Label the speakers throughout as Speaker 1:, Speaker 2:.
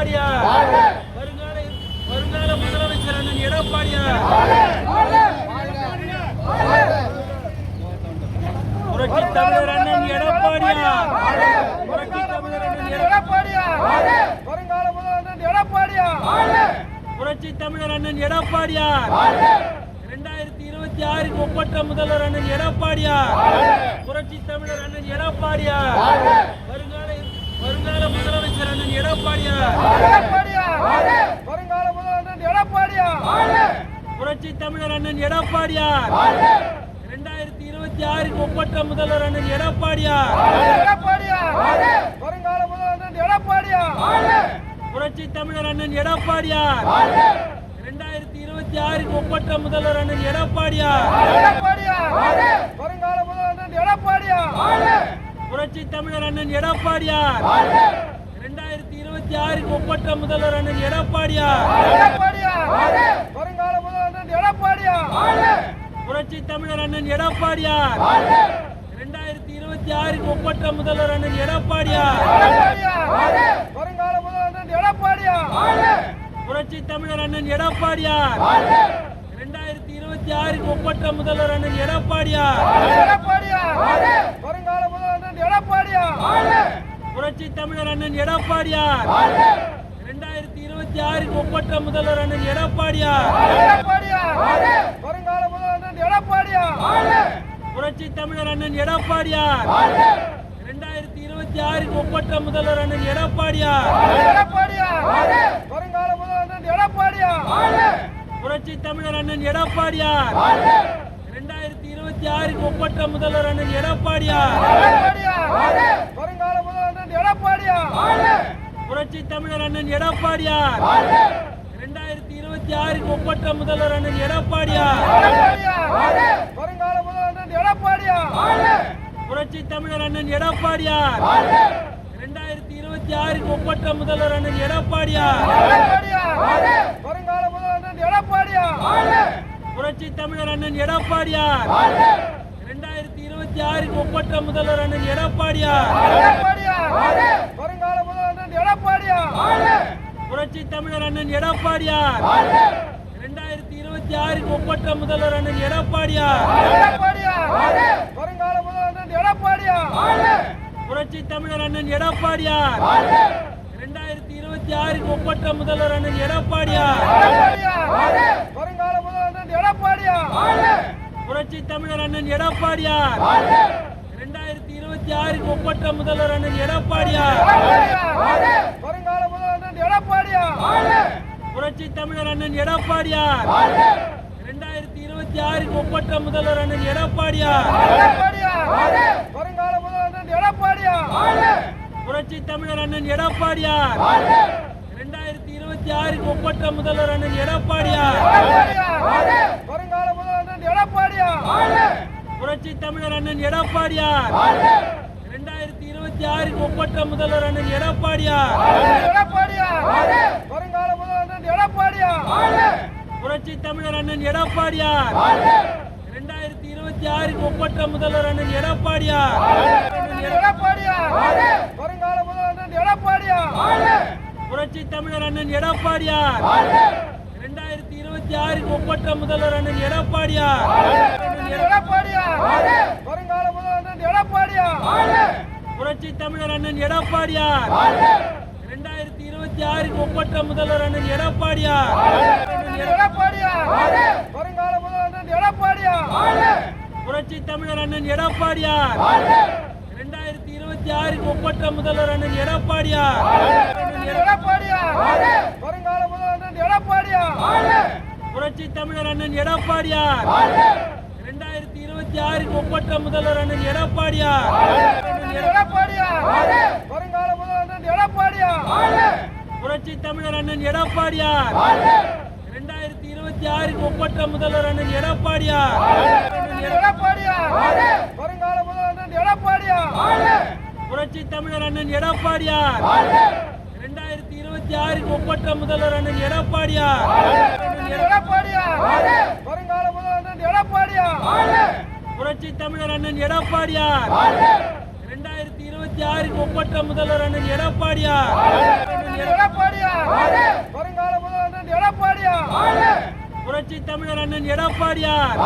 Speaker 1: எடப்பாடியார்.
Speaker 2: வருங்கால
Speaker 1: வருங்கால முதலமைச்சர் அண்ணன் எடப்பாடியார். புரட்சி தமிழர் அண்ணன் எடப்பாடியார். புரட்சி தமிழர் அண்ணன் எடப்பாடியார்.
Speaker 2: எடப்பாடியா வருங்கால முதல்வர் எடப்பாடியா
Speaker 1: புரட்சி தமிழர் அண்ணன் எடப்பாடியார். இரண்டாயிரத்தி இருபத்தி ஆறுக்கு ஒப்பற்ற முதல்வர் அண்ணன் எடப்பாடியார். புரட்சி தமிழர் அண்ணன் எடப்பாடியார் வருங்கால வருங்கால முதலமைச்சர் அண்ணன் எடப்பாடியார்
Speaker 2: எடப்பாடியா வருங்கால முதல்வர் எடப்பாடியா
Speaker 1: புரட்சி தமிழர் அண்ணன் எடப்பாடியார். இரண்டாயிரத்தி இருபத்தி ஆறுக்கு ஒப்பற்ற முதல்வர் அண்ணன் எடப்பாடியார்.
Speaker 2: எடப்பாடியா வருங்கால முதல்வர் எடப்பாடியா
Speaker 1: புரட்சி தமிழர் அண்ணன் எடப்பாடியார். இரண்டாயிரத்தி இருபத்தி ஆறுக்கு ஒப்பற்ற முதல்வர் அண்ணன் எடப்பாடியார்.
Speaker 2: எடப்பாடியா வருங்கால முதல்வர் எடப்பாடியா
Speaker 1: புரட்சி தமிழர் அண்ணன் எடப்பாடியார். இரண்டாயிரத்தி இருபத்தி ஆறுக்கு ஒப்பற்ற முதல்வர் அண்ணன் எடப்பாடியார்.
Speaker 2: எடப்பாடியா வருங்கால முதல்வர் எடப்பாடியா
Speaker 1: புரட்சி தமிழர் அண்ணன் எடப்பாடியார். இரண்டாயிரத்தி இருபத்தி ஆறுக்கு ஒப்பற்ற முதல்வர் அண்ணன் எடப்பாடியார்.
Speaker 2: வருங்கால முதல்வர் எடப்பாடியார்
Speaker 1: புரட்சி தமிழர் அண்ணன் எடப்பாடியார். இரண்டாயிரத்தி இருபத்தி ஆறுக்கு ஒப்பற்ற முதல்வர் அண்ணன் எடப்பாடியார்
Speaker 2: எடப்பாடியா வருங்கால முதல்வர் எடப்பாடியார்.
Speaker 1: புரட்சி தமிழர் அண்ணன் எடப்பாடியார். இரண்டாயிரத்தி இருபத்தி ஆறுக்கு ஒப்பற்ற முதல்வர் அண்ணன் எடப்பாடியார்.
Speaker 2: எடப்பாடியா வருங்கால முதல்வர் எடப்பாடியா
Speaker 1: புரட்சி தமிழர் அண்ணன் எடப்பாடியார். இரண்டாயிரத்தி இருபத்தி ஆறுக்கு ஒப்பற்ற முதல்வர் அண்ணன்
Speaker 2: எடப்பாடியா வருங்கால முதல்வர் எடப்பாடியா
Speaker 1: புரட்சி தமிழர் அண்ணன் எடப்பாடியார். இரண்டாயிரத்தி இருபத்தி ஆறுக்கு ஒப்பற்ற முதல்வர் அண்ணன் எடப்பாடியார்.
Speaker 2: எடப்பாடியா வருங்கால முதல்வர் எடப்பாடியா
Speaker 1: புரட்சி தமிழர் அண்ணன் எடப்பாடியார். இரண்டாயிரத்தி இருபத்தி ஆறுக்கு ஒப்பற்ற முதல்வர் அண்ணன் எடப்பாடியார்.
Speaker 2: வருங்கால முதல்வர் அண்ணன் எடப்பாடியார்
Speaker 1: புரட்சி தமிழர் அண்ணன் எடப்பாடியார். இரண்டாயிரத்தி இருபத்தி ஆறுக்கு ஒப்பற்ற முதல்வர் அண்ணன் எடப்பாடியார்.
Speaker 2: வருங்கால முதல்வர் அண்ணன் எடப்பாடியார்
Speaker 1: புரட்சி தமிழர் அண்ணன் எடப்பாடியார். இரண்டாயிரத்தி இருபத்தி ஆறுக்கு ஒப்பற்ற முதல்வர் அண்ணன் எடப்பாடியார்.
Speaker 2: எடப்பாடியா வருங்கால முதல்வர் எடப்பாடியா
Speaker 1: புரட்சி தமிழர் அண்ணன் எடப்பாடியார். இரண்டாயிரத்தி இருபத்தி ஆறுக்கு ஒப்பற்ற முதல்வர் அண்ணன் எடப்பாடியார்.
Speaker 2: எடப்பாடியா வருங்கால முதல்வர் எடப்பாடியா
Speaker 1: புரட்சி தமிழர் அண்ணன் எடப்பாடியார். இரண்டாயிரத்தி இருபத்தி ஆறுக்கு ஒப்பற்ற முதல்வர் அண்ணன் எடப்பாடியார்.
Speaker 2: எடப்பாடியா வருங்கால முதல்வர் எடப்பாடியா
Speaker 1: புரட்சி தமிழர் அண்ணன் எடப்பாடியார். இருபத்தி ஆறில் ஒப்பற்ற முதல்வர் அண்ணன் எடப்பாடியார்.
Speaker 2: எடப்பாடியா வருங்கால முதல்வர் எடப்பாடியா
Speaker 1: புரட்சி தமிழர் அண்ணன் எடப்பாடியார். இரண்டாயிரத்தி இருபத்தி ஆறில் ஒப்பற்ற முதல்வர் அண்ணன் எடப்பாடியார்.
Speaker 2: எடப்பாடியா வருங்கால முதல்வர் எடப்பாடியா
Speaker 1: புரட்சி தமிழர் அண்ணன் எடப்பாடியார். இரண்டாயிரத்தி இருபத்தி ஆறில் ஒப்பற்ற முதல்வர் அண்ணன் எடப்பாடியார்.
Speaker 2: எடப்பாடியா வருங்கால முதல்வர் எடப்பாடியா
Speaker 1: புரட்சி தமிழர் அண்ணன் எடப்பாடியார். இரண்டாயிரத்தி இருபத்தி ஆறுக்கு ஒப்பற்ற முதல்வர் அண்ணன் எடப்பாடியார்.
Speaker 2: எடப்பாடியா வருங்கால முதல்வர் எடப்பாடியா
Speaker 1: புரட்சி தமிழர் அண்ணன் எடப்பாடியார். இரண்டாயிரத்தி இருபத்தி ஆறுக்கு ஒப்பற்ற முதல்வர் அண்ணன் எடப்பாடியார்.
Speaker 2: எடப்பாடியா வருங்கால முதல்வர் எடப்பாடியா
Speaker 1: புரட்சி தமிழர் அண்ணன் எடப்பாடியார். இருபத்தி ஆறுக்கு ஒப்பற்ற முதல்வர் அண்ணன் எடப்பாடியார்?
Speaker 2: எடப்பாடியா வருங்கால முதல்வர் எடப்பாடியா
Speaker 1: புரட்சி தமிழர் அண்ணன் எடப்பாடியார்! இரண்டாயிரத்தி இருபத்தி ஆறுக்கு ஒப்பற்ற முதல்வர் அண்ணன் எடப்பாடியார்!
Speaker 2: எடப்பாடியா வருங்கால முதல்வர் எடப்பாடியா
Speaker 1: புரட்சி தமிழர் அண்ணன் எடப்பாடியார்! இரண்டாயிரத்தி இருபத்தி ஆறுக்கு ஒப்பற்ற முதல்வர் அண்ணன் எடப்பாடியார்!
Speaker 2: எடப்பாடியா வருங்கால முதல்வர் எடப்பாடியா
Speaker 1: புரட்சி தமிழர் அண்ணன் எடப்பாடியார். இரண்டாயிரத்தி இருபத்தி ஆறுக்கு ஒப்பற்ற முதல்வர் அண்ணன் எடப்பாடியார்.
Speaker 2: எடப்பாடியா வருங்கால முதல்வர் எடப்பாடியா
Speaker 1: புரட்சி தமிழர் அண்ணன் எடப்பாடியார். இரண்டாயிரத்தி இருபத்தி ஆறுக்கு ஒப்பற்ற முதல்வர் அண்ணன் எடப்பாடியார்.
Speaker 2: எடப்பாடியா வருங்கால முதல்வர் எடப்பாடியா
Speaker 1: புரட்சி தமிழர் அண்ணன் எடப்பாடியார். இருபத்தி ஆறுக்கு ஒப்பற்ற முதல்வர் அண்ணன் எடப்பாடியார்.
Speaker 2: எடப்பாடியார் வருங்கால முதலமைச்சர் எடப்பாடியார்
Speaker 1: புரட்சி தமிழர் அண்ணன் எடப்பாடியார் இரண்டாயிரத்தி இருபத்தி ஆறுக்கு ஒப்பற்ற முதல்வர் அண்ணன் எடப்பாடியார்
Speaker 2: எடப்பாடியார் வருங்கால முதலமைச்சர் எடப்பாடியார்
Speaker 1: புரட்சி தமிழர் அண்ணன் எடப்பாடியார்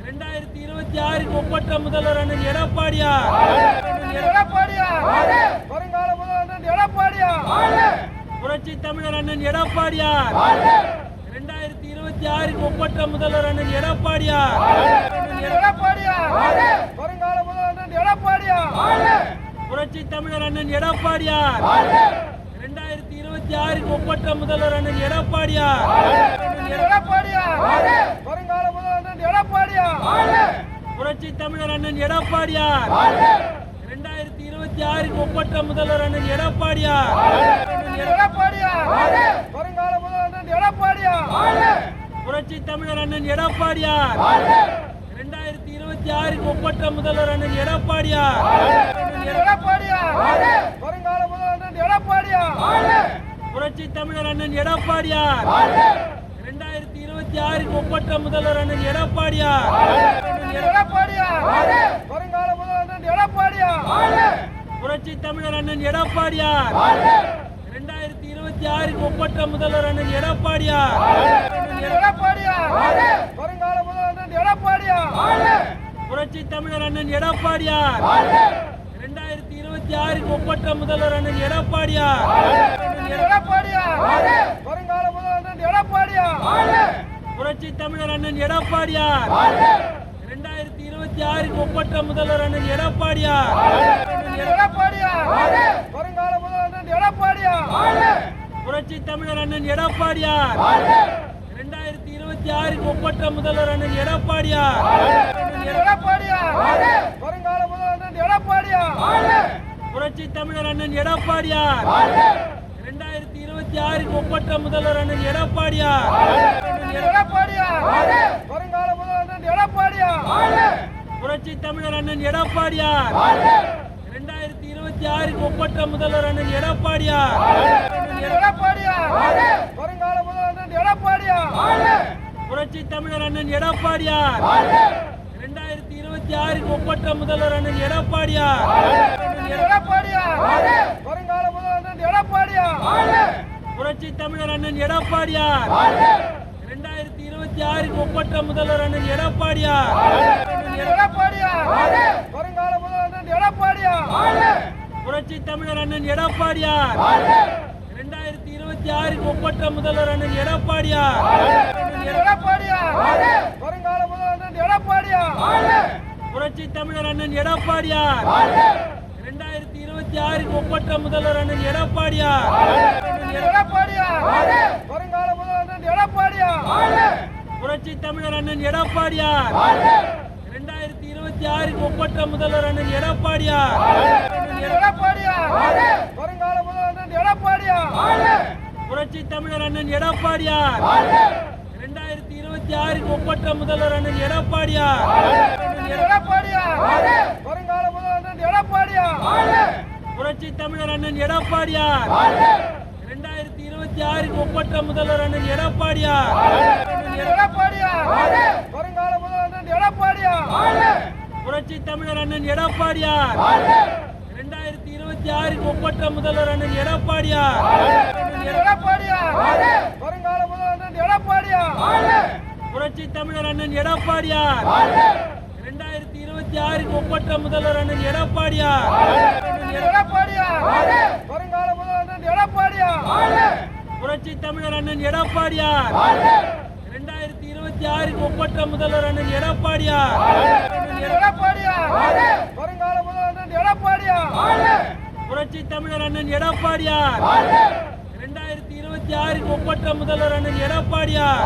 Speaker 1: இரண்டாயிரத்தி இருபத்தி ஆறுக்கு ஒப்பற்ற முதல்வர் அண்ணன் எடப்பாடியார்
Speaker 2: எடப்பாடியார் வருங்கால முதலமைச்சர் எடப்பாடியார்
Speaker 1: புரட்சி தமிழர் அண்ணன் எடப்பாடியார் இருபத்தி ஆறுக்கு ஒப்பற்ற முதல்வர் அண்ணன் எடப்பாடியார்
Speaker 2: எடப்பாடியார் வருங்கால முதலமைச்சர் எடப்பாடியார்
Speaker 1: புரட்சி தமிழர் அண்ணன் எடப்பாடியார் இரண்டாயிரத்தி இருபத்தி ஆறுக்கு ஒப்பற்ற முதல்வர் அண்ணன் எடப்பாடியார்
Speaker 2: வருங்கால முதலமைச்சர் எடப்பாடியார்
Speaker 1: புரட்சி தமிழர் அண்ணன் எடப்பாடியார் இரண்டாயிரத்தி இருபத்தி ஆறுக்கு ஒப்பற்ற முதல்வர் அண்ணன் எடப்பாடியார்
Speaker 2: எடப்பாடியார் வருங்கால எடப்பாடியார்
Speaker 1: புரட்சி தமிழர் அண்ணன் எடப்பாடியார். இரண்டாயிரத்தி இருபத்தி ஆறுக்கு ஒப்பற்ற முதல்வர் அண்ணன் எடப்பாடியார்.
Speaker 2: எடப்பாடியார் வருங்கால எடப்பாடியார்.
Speaker 1: புரட்சி தமிழர் அண்ணன் எடப்பாடியார். இரண்டாயிரத்தி இருபத்தி ஆறுக்கு ஒப்பற்ற முதல்வர் அண்ணன் எடப்பாடியார்.
Speaker 2: வருங்கால எடப்பாடியார்.
Speaker 1: புரட்சி தமிழர் அண்ணன் எடப்பாடியார். இரண்டாயிரத்தி இருபத்தி ஆறுக்கு ஒப்பற்ற முதல்வர் அண்ணன் எடப்பாடியார்.
Speaker 2: எடப்பாடியார் வருங்கால முதலமைச்சர் எடப்பாடியார்
Speaker 1: புரட்சி தமிழர் அண்ணன் எடப்பாடியார் இரண்டாயிரத்தி இருபத்தி ஆறுக்கு ஒப்பற்ற முதல்வர் அண்ணன் எடப்பாடியார்
Speaker 2: எடப்பாடியார் வருங்கால முதலமைச்சர் எடப்பாடியார்
Speaker 1: புரட்சி தமிழர் அண்ணன் எடப்பாடியார் இரண்டாயிரத்தி இருபத்தி ஆறுக்கு ஒப்பற்ற முதல்வர் அண்ணன் எடப்பாடியார்
Speaker 2: எடப்பாடியார் வருங்கால முதலமைச்சர் எடப்பாடியார்
Speaker 1: புரட்சி தமிழர் அண்ணன் எடப்பாடியார் இரண்டாயிரத்தி இருபத்தி ஆறுக்கு ஒப்பற்ற முதல்வர் அண்ணன் எடப்பாடியார்?
Speaker 2: வருங்கால முதலமைச்சர் எடப்பாடியார்.
Speaker 1: புரட்சி தமிழர் அண்ணன் எடப்பாடியார். இரண்டாயிரத்தி இருபத்தி ஆறுக்கு ஒப்பற்ற முதல்வர் அண்ணன் எடப்பாடியார்.
Speaker 2: எடப்பாடியார். வருங்கால முதலமைச்சர் எடப்பாடியார்.
Speaker 1: புரட்சி தமிழர் அண்ணன் எடப்பாடியார். இரண்டாயிரத்தி இருபத்தி ஆறுக்கு ஒப்பற்ற முதல்வர் அண்ணன் எடப்பாடியார்.
Speaker 2: எடப்பாடியார் வருங்கால முதலமைச்சர் எடப்பாடியார்.
Speaker 1: புரட்சி தமிழர் அண்ணன் எடப்பாடியார். இரண்டாயிரத்தி இருபத்தி ஆறுக்கு ஒப்பற்ற முதல்வர் அண்ணன் எடப்பாடியார்.
Speaker 2: எடப்பாடியார் வருங்கால முதலமைச்சர் எடப்பாடியார்.
Speaker 1: புரட்சி தமிழர் அண்ணன் எடப்பாடியார். இரண்டாயிரத்தி இருபத்தி ஆறுக்கு ஒப்பற்ற முதல்வர் அண்ணன் எடப்பாடியார்.
Speaker 2: வருங்கால முதலமைச்சர் எடப்பாடியார்.
Speaker 1: புரட்சி தமிழர் அண்ணன் எடப்பாடியார். இரண்டாயிரத்தி இருபத்தி ஆறுக்கு ஒப்பற்ற முதல்வர் அண்ணன் எடப்பாடியார்
Speaker 2: வருங்கால முதலமைச்சர் எடப்பாடியார்
Speaker 1: புரட்சி தமிழர் அண்ணன் எடப்பாடியார். இரண்டாயிரத்தி இருபத்தி ஆறுக்கு ஒப்பற்ற முதல்வர் அண்ணன் எடப்பாடியார்.
Speaker 2: வருங்கால முதலமைச்சர் எடப்பாடியார்.
Speaker 1: புரட்சி தமிழர் அண்ணன் எடப்பாடியார். இரண்டாயிரத்தி இருபத்தி ஆறுக்கு ஒப்பற்ற முதல்வர் அண்ணன் எடப்பாடியார்.
Speaker 2: எடப்பாடியார். வருங்கால முதலமைச்சர் எடப்பாடியார்.
Speaker 1: புரட்சி தமிழர் அண்ணன் எடப்பாடியார். இருபத்தி ஆறுக்கு ஒப்பற்ற முதல்வர் அண்ணன் எடப்பாடியார்?
Speaker 2: எடப்பாடியார். வருங்கால முதலமைச்சர் எடப்பாடியார்.
Speaker 1: புரட்சி தமிழர் அண்ணன் எடப்பாடியார். இரண்டாயிரத்தி இருபத்தி ஆறுக்கு ஒப்பற்ற முதல்வர் அண்ணன் எடப்பாடியார்.
Speaker 2: எடப்பாடியார். வருங்கால முதலமைச்சர் எடப்பாடியார்.
Speaker 1: புரட்சி தமிழர் அண்ணன் எடப்பாடியார். இரண்டாயிரத்தி இருபத்தி ஆறுக்கு ஒப்பற்ற முதல்வர் அண்ணன் எடப்பாடியார்.
Speaker 2: எடப்பாடியார். வருங்கால முதலமைச்சர் எடப்பாடியார்.
Speaker 1: புரட்சி தமிழர் அண்ணன் எடப்பாடியார். இரண்டாயிரத்தி இருபத்தி ஆறுக்கு ஒப்பற்ற முதல்வர் அண்ணன் எடப்பாடியார்.
Speaker 2: எடப்பாடியார். வருங்கால முதலமைச்சர் எடப்பாடியார்.
Speaker 1: புரட்சி தமிழர் அண்ணன் எடப்பாடியார். இரண்டாயிரத்தி இருபத்தி ஆறுக்கு ஒப்பற்ற முதல்வர் அண்ணன் எடப்பாடியார்.
Speaker 2: எடப்பாடியார். வருங்கால முதலமைச்சர் எடப்பாடியார்.
Speaker 1: புரட்சி தமிழர் அண்ணன் எடப்பாடியார். இருபத்தி ஆறுக்கு ஒப்பற்ற முதல்வர் அண்ணன் எடப்பாடியார்?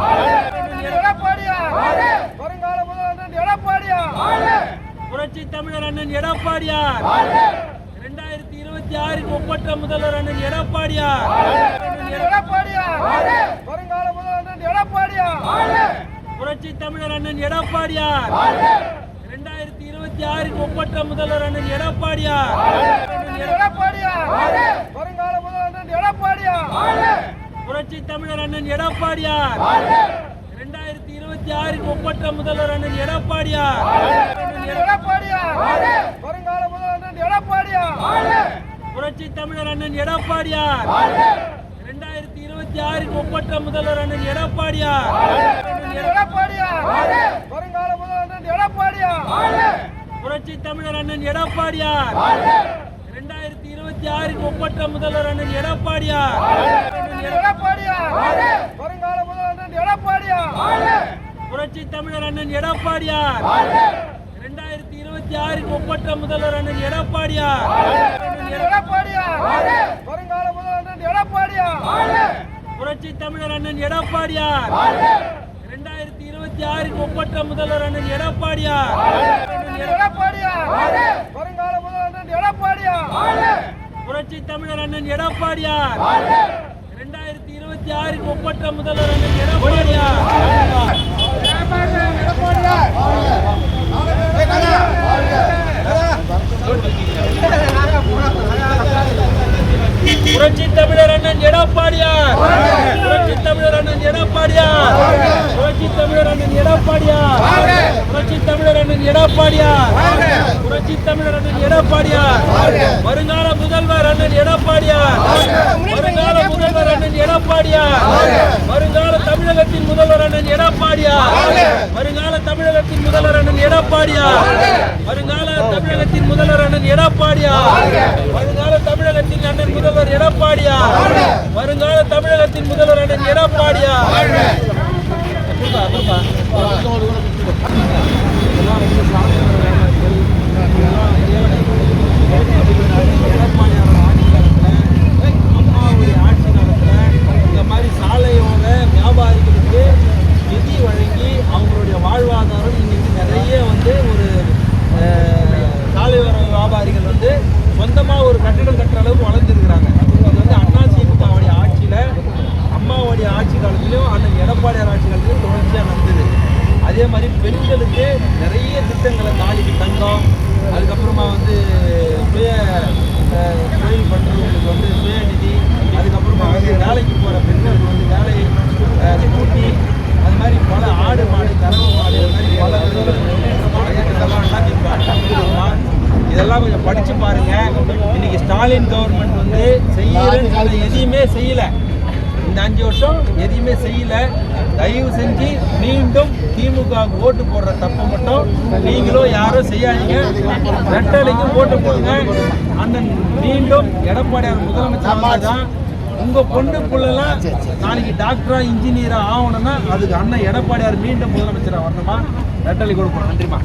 Speaker 2: வருங்கால முதலமைச்சர் எடப்பாடியார்.
Speaker 1: புரட்சி தமிழர் அண்ணன் எடப்பாடியார். இரண்டாயிரத்தி இருபத்தி ஆறுக்கு ஒப்பற்ற முதல்வர் அண்ணன் எடப்பாடியார்.
Speaker 2: எடப்பாடியார். வருங்கால முதலமைச்சர் எடப்பாடியார்.
Speaker 1: புரட்சி தமிழர் அண்ணன் எடப்பாடியார். இரண்டாயிரத்தி இருபத்தி ஆறில் ஒப்பற்ற முதல்வர் அண்ணன் எடப்பாடியார்.
Speaker 2: எடப்பாடியார். வருங்கால முதல்வர் எடப்பாடியார்.
Speaker 1: புரட்சி தமிழர் அண்ணன் எடப்பாடியார். இரண்டாயிரத்தி இருபத்தி ஆறில் ஒப்பற்ற முதல்வர் அண்ணன் எடப்பாடியார்.
Speaker 2: வருங்கால முதல்வர் எடப்பாடியார்.
Speaker 1: புரட்சி தமிழர் அண்ணன் எடப்பாடியார். இரண்டாயிரத்தி இருபத்தி ஆறில் ஒப்பற்ற முதல்வர் அண்ணன் எடப்பாடியார்.
Speaker 2: அண்ணன் எடப்பாடியார். வருங்கால முதல்வர் எடப்பாடியார்.
Speaker 1: புரட்சி தமிழர் அண்ணன் எடப்பாடியார். இரண்டாயிரத்தி இருபத்தி ஆறில் ஒப்பற்ற முதல்வர் அண்ணன் எடப்பாடியார்.
Speaker 2: அண்ணன் எடப்பாடியார் வருங்கால முதல்வர் எடப்பாடியார்
Speaker 1: புரட்சி தமிழர் அண்ணன் எடப்பாடியார். இரண்டாயிரத்தி இருபத்தி ஆறில் ஒப்பற்ற முதல்வர் அண்ணன் எடப்பாடியார்.
Speaker 2: அண்ணன் எடப்பாடியார் வருங்கால முதல்வர் எடப்பாடியார்
Speaker 1: புரட்சி தமிழர் அண்ணன் எடப்பாடியார். இரண்டாயிரத்தி இருபத்தி ஆறில் ஒப்பற்ற முதல்வர் அண்ணன் எடப்பாடியார்.
Speaker 2: அண்ணன் எடப்பாடியார் வருங்கால முதல்வர் எடப்பாடியார்.
Speaker 1: புரட்சி தமிழர் அண்ணன் எடப்பாடியார். இருபத்தி ஆறில் ஒப்பற்ற முதல்வர் புரட்சி தமிழர் அண்ணன் எடப்பாடியார். புரட்சி தமிழர் அண்ணன் எடப்பாடியார். புரட்சி தமிழர் அண்ணன் எடப்பாடியார். புரட்சி தமிழர் அண்ணன் எடப்பாடியார். புரட்சி தமிழர் அண்ணன் எடப்பாடியார். வருங்கால முதல்வர் அண்ணன் எடப்பாடியார். வருங்கால முதல்வர் அண்ணன் எடப்பாடியார். வருங்கால தமிழகத்தின் முதல்வர் அண்ணன் எடப்பாடியார். வருங்கால தமிழகத்தின் முதல்வர் அண்ணன் எடப்பாடியார். வருங்கால தமிழகத்தின் முதல்வர் அண்ணன் எடப்பாடியார். வருங்கால தமிழகத்தின் அண்ணன் முதல்வர் எடப்பாடியார். வருங்கால தமிழகத்தின் முதல்வர் அண்ணன் எடப்பாடியார். கொடுப்பா, கொடுப்பா. Thank you. தாலிக்கு தங்கம் அதுக்கப்புறமா வந்து சுய தொழில் பண்ணுறவங்களுக்கு வந்து சுயநிதி அதுக்கப்புறமா வந்து வேலைக்கு போகிற பெண்களுக்கு வந்து வேலை கூட்டி அது மாதிரி பல ஆடு மாடு கறவை மாடு அது மாதிரி பல முன்னேற்றமான இதெல்லாம் கொஞ்சம் படிச்சு பாருங்க. இன்னைக்கு ஸ்டாலின் கவர்மெண்ட் வந்து செய்யறேன்னு எதையுமே செய்யலை. இந்த அஞ்சு வருஷம் எதையுமே செய்யல. தயவு செஞ்சு மீண்டும் திமுக ஓட்டு போடுற தப்பை மட்டும் நீங்களும் யாரும் செய்யாதீங்க. ரெட்டலைக்கு ஓட்டு போடுங்க. அந்த மீண்டும் எடப்பாடியார் முதலமைச்சர் தான் உங்க பொண்ணு பிள்ளைலாம் நாளைக்கு டாக்டரா இன்ஜினியரா ஆகணும்னா அதுக்கு அண்ணன் எடப்பாடியார் மீண்டும் முதலமைச்சராக வரணுமா? ரெட்டலை கொடுக்கணும் நன்றிமா